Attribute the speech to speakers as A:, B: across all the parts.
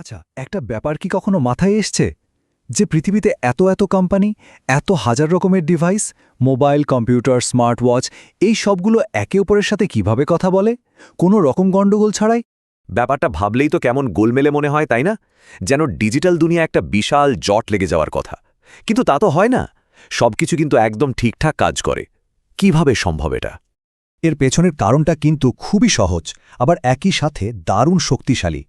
A: আচ্ছা একটা ব্যাপার কি কখনো মাথায় এসছে? যে পৃথিবীতে এত এত কোম্পানি, এত হাজার রকমের device, mobile, computer smart watch এই সবগুলো একে অপরের সাথে কীভাবে কথা বলে? কোনো রকম গণ্ডগোল ছাড়াই?
B: ব্যাপারটা ভাবলেই তো কেমন গোলমেলে মনে হয়, তাই না? যেন ডিজিটাল দুনিয়া একটা বিশাল জট লেগে যাওয়ার কথা। কিন্তু তা তো হয় না। সবকিছু কিন্তু একদম ঠিকঠাক কাজ করে। কীভাবে সম্ভব এটা?
A: এর পেছনের কারণটা কিন্তু খুবই সহজ, আবার একই সাথে দারুণ শক্তিশালী।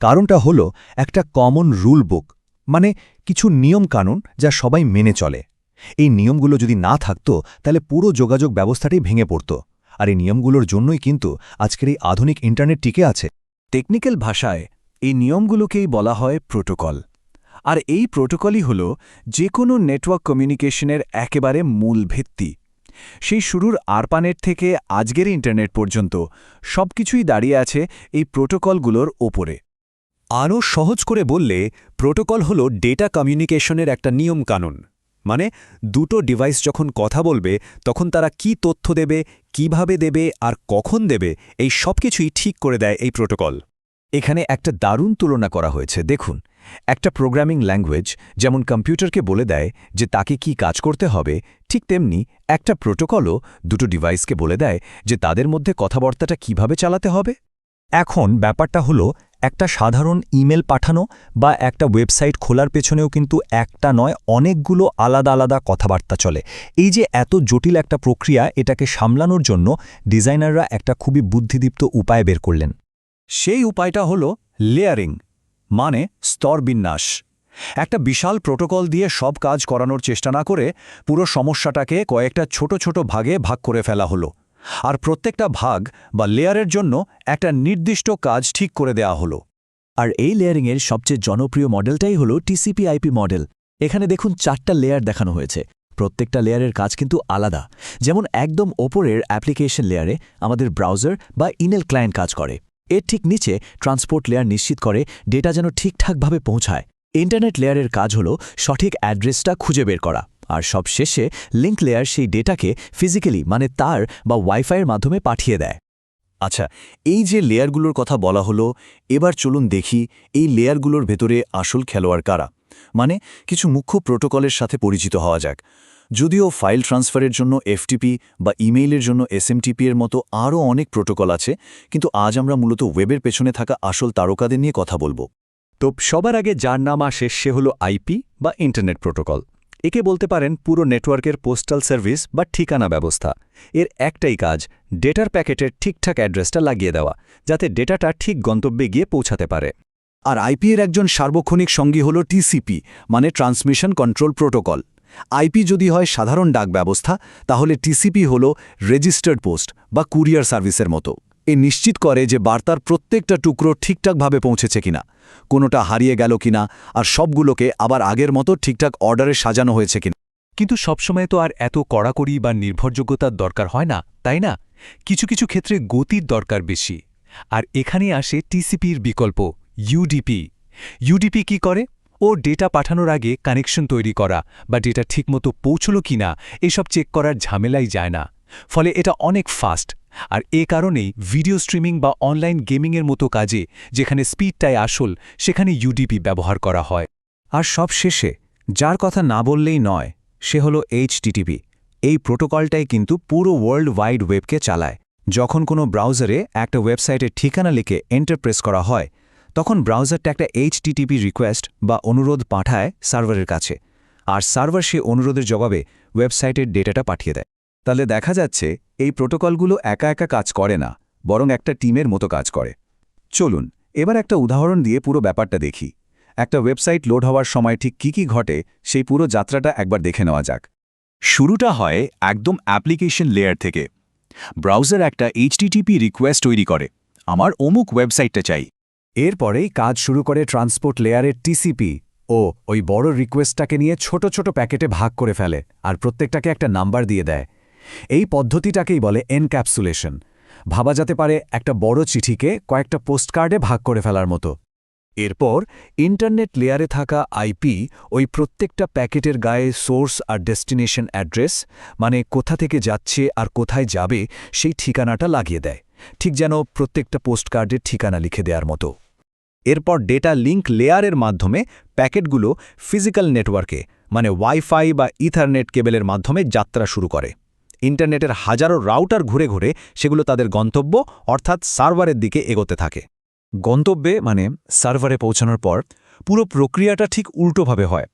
A: কারণটা হলো একটা কমন রুল বুক মানে কিছু নিয়ম কানুন যা সবাই মেনে চলে। এই নিয়মগুলো যদি না থাকতো, তাহলে পুরো যোগাযোগ ব্যবস্থাটাই ভেঙে পড়ত। আর এই নিয়মগুলোর জন্যই কিন্তু আজকের এই আধুনিক ইন্টারনেট টিকে আছে। টেকনিক্যাল ভাষায় এই নিয়মগুলোকেই বলা হয় প্রোটোকল আর এই প্রোটোকলই হল যে কোনো নেটওয়ার্ক কমিউনিকেশনের একেবারে মূল ভিত্তি। সেই শুরুর আরপানেট থেকে আজকের ইন্টারনেট পর্যন্ত সবকিছুই দাঁড়িয়ে আছে এই প্রোটোকলগুলোর ওপরে।
C: আরও সহজ করে বললে, প্রোটোকল হল ডেটা কমিউনিকেশনের একটা নিয়ম কানুন। মানে দুটো ডিভাইস যখন কথা বলবে, তখন তারা কি তথ্য দেবে, কীভাবে দেবে আর কখন দেবে, এই সব কিছুই ঠিক করে দেয় এই প্রোটোকল।
A: এখানে একটা দারুণ তুলনা করা হয়েছে, দেখুন। একটা প্রোগ্রামিং ল্যাঙ্গুয়েজ যেমন কম্পিউটারকে বলে দেয় যে তাকে কি কাজ করতে হবে, ঠিক তেমনি একটা প্রোটোকলও দুটো ডিভাইসকে বলে দেয় যে তাদের মধ্যে কথাবার্তাটা কীভাবে চালাতে হবে। এখন ব্যাপারটা হলো একটা সাধারণ ইমেল পাঠানো বা একটা ওয়েবসাইট খোলার পেছনেও কিন্তু একটা নয়, অনেকগুলো আলাদা আলাদা কথাবার্তা চলে। এই যে এত জটিল একটা প্রক্রিয়া, এটাকে সামলানোর জন্য ডিজাইনাররা একটা খুবই বুদ্ধিদীপ্ত উপায় বের করলেন। সেই উপায়টা হলো লেয়ারিং মানে স্তরবিন্যাস একটা বিশাল প্রোটোকল দিয়ে সব কাজ করানোর চেষ্টা না করে পুরো সমস্যাটাকে কয়েকটা ছোট ছোট ভাগে ভাগ করে ফেলা হলো। আর প্রত্যেকটা ভাগ বা লেয়ারের জন্য একটা নির্দিষ্ট কাজ ঠিক করে দেয়া হলো। আর এই লেয়ারিংয়ের সবচেয়ে জনপ্রিয় মডেলটাই হলো টিসিপি আইপি মডেল। এখানে দেখুন চারটা লেয়ার দেখানো হয়েছে। প্রত্যেকটা লেয়ারের কাজ কিন্তু আলাদা। যেমন একদম ওপরের অ্যাপ্লিকেশন লেয়ারে আমাদের ব্রাউজার বা ইমেল ক্লায়েন্ট কাজ করে। এর ঠিক নিচে ট্রান্সপোর্ট লেয়ার নিশ্চিত করে ডেটা যেন ঠিকঠাকভাবে পৌঁছায়। ইন্টারনেট লেয়ারের কাজ হল সঠিক অ্যাড্রেসটা খুঁজে বের করা। আর সব শেষে লিঙ্ক লেয়ার সেই ডেটাকে ফিজিক্যালি মানে তার বা ওয়াইফাইয়ের মাধ্যমে পাঠিয়ে দেয়। আচ্ছা এই যে লেয়ারগুলোর কথা বলা হলো, এবার চলুন দেখি এই লেয়ারগুলোর ভেতরে আসল খেলোয়াড় কারা। মানে কিছু মুখ্য প্রোটোকলের সাথে পরিচিত হওয়া যাক। যদিও ফাইল ট্রান্সফারের জন্য এফটিপি বা ইমেইলের জন্য এসএমটিপি এর মতো আরও অনেক প্রোটোকল আছে, কিন্তু আজ আমরা মূলত ওয়েবের পেছনে থাকা আসল তারকাদের নিয়ে কথা বলব। তো সবার আগে যার নাম আসে সে হল আইপি বা ইন্টারনেট প্রোটোকল একে বলতে পারেন পুরো নেটওয়ার্কের পোস্টাল সার্ভিস বা ঠিকানা ব্যবস্থা। এর একটাই কাজ, ডেটার প্যাকেটের ঠিকঠাক অ্যাড্রেসটা লাগিয়ে দেওয়া, যাতে ডেটাটা ঠিক গন্তব্যে গিয়ে পৌঁছাতে পারে। আর আইপি এর একজন সার্বক্ষণিক সঙ্গী হল টিসিপি মানে ট্রান্সমিশন কন্ট্রোল প্রোটোকল। আইপি যদি হয় সাধারণ ডাক ব্যবস্থা, তাহলে টিসিপি হল রেজিস্টার্ড পোস্ট বা কুরিয়ার সার্ভিসের মতো। এ নিশ্চিত করে যে বার্তার প্রত্যেকটা টুকরো ঠিকঠাকভাবে পৌঁছেছে কিনা, কোনোটা হারিয়ে গেল কিনা, আর সবগুলোকে আবার আগের মতো ঠিকঠাক অর্ডারে সাজানো হয়েছে কিনা।
D: কিন্তু সবসময় তো আর এত কড়াকড়ি বা নির্ভরযোগ্যতার দরকার হয় না, তাই না? কিছু কিছু ক্ষেত্রে গতির দরকার বেশি। আর এখানে আসে টিসিপির বিকল্প, ইউডিপি। ইউডিপি কি করে? ও ডেটা পাঠানোর আগে কানেকশন তৈরি করা বা ডেটা ঠিকমতো পৌঁছল কিনা, এসব চেক করার ঝামেলাই যায় না। ফলে এটা অনেক ফাস্ট আর এ কারণেই ভিডিও স্ট্রিমিং বা অনলাইন গেমিংয়ের মতো কাজে যেখানে স্পিডটাই আসল, সেখানে ইউডিপি ব্যবহার করা হয়।
A: আর সব শেষে যার কথা না বললেই নয়, সে হল এইচটিটিপি। এই প্রোটোকলটাই কিন্তু পুরো ওয়ার্ল্ড ওয়াইড ওয়েবকে চালায়। যখন কোনো ব্রাউজারে একটা ওয়েবসাইটের ঠিকানা লিখে এন্টার প্রেস করা হয়, তখন ব্রাউজারটা একটা এইচটিটিপি রিকোয়েস্ট বা অনুরোধ পাঠায় সার্ভারের কাছে। আর সার্ভার সে অনুরোধের জবাবে ওয়েবসাইটের ডেটাটা পাঠিয়ে দেয়। তাহলে দেখা যাচ্ছে এই প্রোটোকলগুলো একা একা কাজ করে না, বরং একটা টিমের মতো কাজ করে। চলুন, এবার একটা উদাহরণ দিয়ে পুরো ব্যাপারটা দেখি। একটা ওয়েবসাইট লোড হওয়ার সময় ঠিক কী কী ঘটে সেই পুরো যাত্রাটা একবার দেখে নেওয়া যাক। শুরুটা হয় একদম অ্যাপ্লিকেশন লেয়ার থেকে। ব্রাউজার একটা এইচটিটিপি রিকোয়েস্ট তৈরি করে, আমার অমুক ওয়েবসাইটটা চাই। এরপরেই কাজ শুরু করে ট্রান্সপোর্ট লেয়ারের টিসিপি। ও, ওই বড় রিকোয়েস্টটাকে নিয়ে ছোট ছোট প্যাকেটে ভাগ করে ফেলে আর প্রত্যেকটাকে একটা নাম্বার দিয়ে দেয়। এই পদ্ধতিটাকেই বলে এনক্যাপসুলেশন ভাবা যেতে পারে একটা বড় চিঠিকে কয়েকটা পোস্টকার্ডে ভাগ করে ফেলার মতো। এরপর ইন্টারনেট লেয়ারে থাকা আইপি ওই প্রত্যেকটা প্যাকেটের গায়ে সোর্স আর ডেস্টিনেশন অ্যাড্রেস মানে কোথা থেকে যাচ্ছে আর কোথায় যাবে, সেই ঠিকানাটা লাগিয়ে দেয়। ঠিক যেন প্রত্যেকটা পোস্টকার্ডের ঠিকানা লিখে দেওয়ার মতো।
C: এরপর ডেটা লিঙ্ক লেয়ারের মাধ্যমে প্যাকেটগুলো ফিজিক্যাল নেটওয়ার্কে মানে ওয়াইফাই বা ইথারনেট কেবেলের মাধ্যমে যাত্রা শুরু করে। ইন্টারনেটের হাজারো রাউটার ঘুরে ঘুরে সেগুলো তাদের গন্তব্য, অর্থাৎ সার্ভারের দিকে এগোতে থাকে। গন্তব্যে মানে সার্ভারে পৌঁছানোর পর, পুরো প্রক্রিয়াটা ঠিক উল্টোভাবে হয়।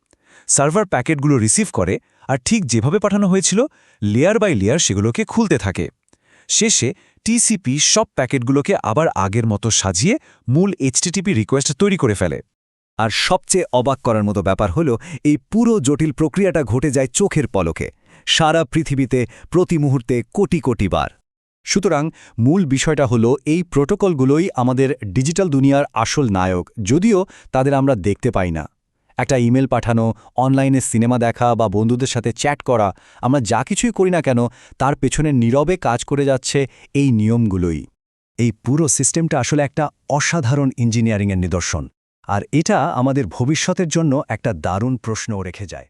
C: সার্ভার প্যাকেটগুলো রিসিভ করে আর ঠিক যেভাবে পাঠানো হয়েছিল, লেয়ার বাই লেয়ার সেগুলোকে খুলতে থাকে। শেষে টিসিপি সব প্যাকেটগুলোকে আবার আগের মতো সাজিয়ে মূল এইচটিটিপি রিকোয়েস্ট তৈরি করে ফেলে। আর সবচেয়ে অবাক করার মতো ব্যাপার হল, এই পুরো জটিল প্রক্রিয়াটা ঘটে যায় চোখের পলকে। সারা পৃথিবীতে প্রতি মুহূর্তে কোটি কোটি বার। সুতরাং মূল বিষয়টা হলো, এই প্রোটোকলগুলোই আমাদের ডিজিটাল দুনিয়ার আসল নায়ক, যদিও তাদের আমরা দেখতে পাই না। একটা ইমেল পাঠানো, অনলাইনে সিনেমা দেখা বা বন্ধুদের সাথে চ্যাট করা, আমরা যা কিছুই করি না কেন, তার পেছনে নীরবে কাজ করে যাচ্ছে এই নিয়মগুলোই। এই পুরো সিস্টেমটা আসলে একটা অসাধারণ ইঞ্জিনিয়ারিংয়ের নিদর্শন। আর এটা আমাদের ভবিষ্যতের জন্য একটা দারুণ প্রশ্নও রেখে যায়।